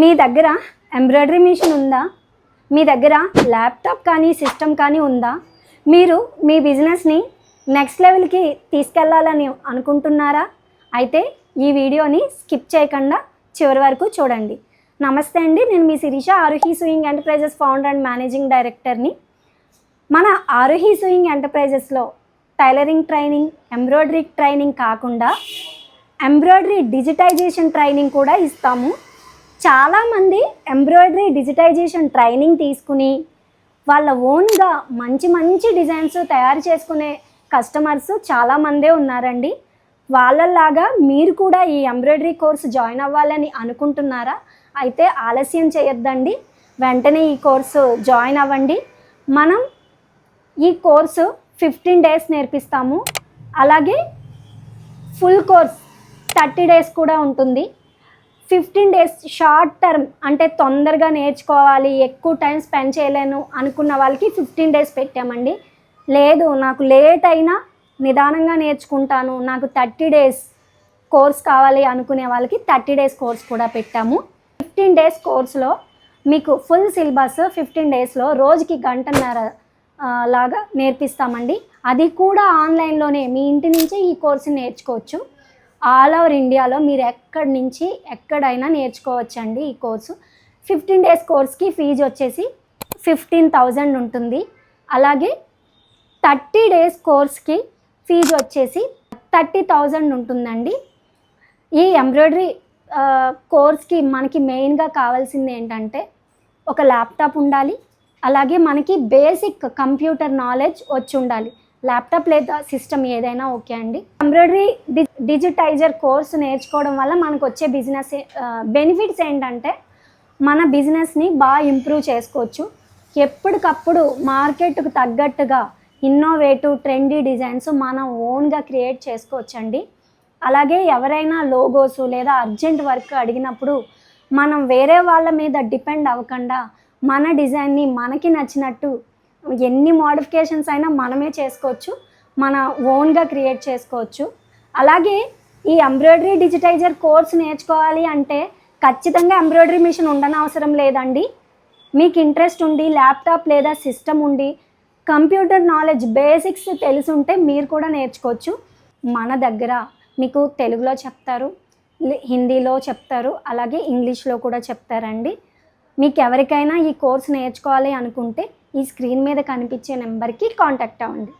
మీ దగ్గర embroidery machine ఉందా? మీ దగ్గర ల్యాప్టాప్ కానీ సిస్టమ్ కానీ ఉందా? మీరు మీ బిజినెస్ని నెక్స్ట్ లెవెల్కి తీసుకెళ్ళాలని అనుకుంటున్నారా? అయితే ఈ వీడియోని స్కిప్ చేయకుండా చివరి వరకు చూడండి. నమస్తే అండి నేను మీ Sirisha Aaruhi sewing enterprises founder and managing డైరెక్టర్ని మన ఆరుహి సూయింగ్ ఎంటర్ప్రైజెస్లో టైలరింగ్ ట్రైనింగ్ ఎంబ్రాయిడరీ ట్రైనింగ్ కాకుండా ఎంబ్రాయిడరీ డిజిటైజేషన్ ట్రైనింగ్ కూడా ఇస్తాము. చాలామంది ఎంబ్రాయిడరీ డిజిటైజేషన్ ట్రైనింగ్ తీసుకుని వాళ్ళ ఓన్గా మంచి మంచి డిజైన్స్ తయారు చేసుకునే కస్టమర్స్ చాలామందే ఉన్నారండి. వాళ్ళలాగా మీరు కూడా ఈ ఎంబ్రాయిడరీ కోర్స్ జాయిన్ అవ్వాలని అనుకుంటున్నారా? అయితే ఆలస్యం చేయొద్దండి. వెంటనే ఈ కోర్సు జాయిన్ అవ్వండి. మనం ఈ కోర్సు ఫిఫ్టీన్ డేస్ నేర్పిస్తాము. అలాగే ఫుల్ కోర్స్ థర్టీ డేస్ కూడా ఉంటుంది. ఫిఫ్టీన్ డేస్ షార్ట్ టర్మ్ అంటే తొందరగా నేర్చుకోవాలి ఎక్కువ టైం స్పెండ్ చేయలేను అనుకున్న వాళ్ళకి ఫిఫ్టీన్ డేస్ పెట్టామండి. లేదు నాకు లేట్ అయినా నిదానంగా నేర్చుకుంటాను. నాకు థర్టీ డేస్ కోర్స్ కావాలి అనుకునే వాళ్ళకి థర్టీ డేస్ కోర్స్ కూడా పెట్టాము. ఫిఫ్టీన్ డేస్ కోర్స్లో మీకు ఫుల్ సిలబస్ ఫిఫ్టీన్ డేస్లో రోజుకి గంటన్నర లాగా నేర్పిస్తామండి. అది కూడా ఆన్లైన్లోనే మీ ఇంటి నుంచే ఈ కోర్సు నేర్చుకోవచ్చు. ఆల్ ఓవర్ ఇండియాలో మీరు ఎక్కడి నుంచి ఎక్కడైనా నేర్చుకోవచ్చండి ఈ కోర్సు. ఫిఫ్టీన్ డేస్ కోర్స్కి ఫీజు వచ్చేసి ఫిఫ్టీన్ థౌజండ్ ఉంటుంది. అలాగే థర్టీ డేస్ కోర్స్కి ఫీజు వచ్చేసి థర్టీ థౌజండ్ ఉంటుందండి. ఈ ఎంబ్రాయిడరీ కోర్స్కి మనకి మెయిన్గా కావాల్సింది ఏంటంటే ఒక ల్యాప్టాప్ ఉండాలి. అలాగే మనకి బేసిక్ కంప్యూటర్ నాలెడ్జ్ వచ్చి ఉండాలి. ల్యాప్టాప్ లేదా సిస్టమ్ ఏదైనా ఓకే అండి. ఎంబ్రాయిడరీ డిజిటైజర్ కోర్స్ నేర్చుకోవడం వల్ల మనకు వచ్చే బిజినెస్ బెనిఫిట్స్ ఏంటంటే మన బిజినెస్ని బాగా ఇంప్రూవ్ చేసుకోవచ్చు. ఎప్పటికప్పుడు మార్కెట్కు తగ్గట్టుగా ఇన్నోవేటివ్ ట్రెండీ డిజైన్స్ మనం ఓన్గా క్రియేట్ చేసుకోవచ్చండి. అలాగే ఎవరైనా లోగోస్ లేదా అర్జెంట్ వర్క్ అడిగినప్పుడు మనం వేరే వాళ్ళ మీద డిపెండ్ అవ్వకుండా మన డిజైన్ని మనకి నచ్చినట్టు ఎన్ని మోడిఫికేషన్స్ అయినా మనమే చేసుకోవచ్చు మన ఓన్గా క్రియేట్ చేసుకోవచ్చు. అలాగే ఈ ఎంబ్రాయిడరీ డిజిటైజర్ కోర్స్ నేర్చుకోవాలి అంటే ఖచ్చితంగా ఎంబ్రాయిడరీ మిషన్ ఉండనవసరం లేదండి. మీకు ఇంట్రెస్ట్ ఉండి ల్యాప్టాప్ లేదా సిస్టమ్ ఉండి కంప్యూటర్ నాలెడ్జ్ బేసిక్స్ తెలుసుంటే మీరు కూడా నేర్చుకోవచ్చు. మన దగ్గర మీకు తెలుగులో చెప్తారు హిందీలో చెప్తారు అలాగే ఇంగ్లీష్లో కూడా చెప్తారండి. మీకు ఎవరికైనా ఈ కోర్స్ నేర్చుకోవాలి అనుకుంటే ఈ స్క్రీన్ మీద కనిపించే నెంబర్కి కాంటాక్ట్ అవ్వండి.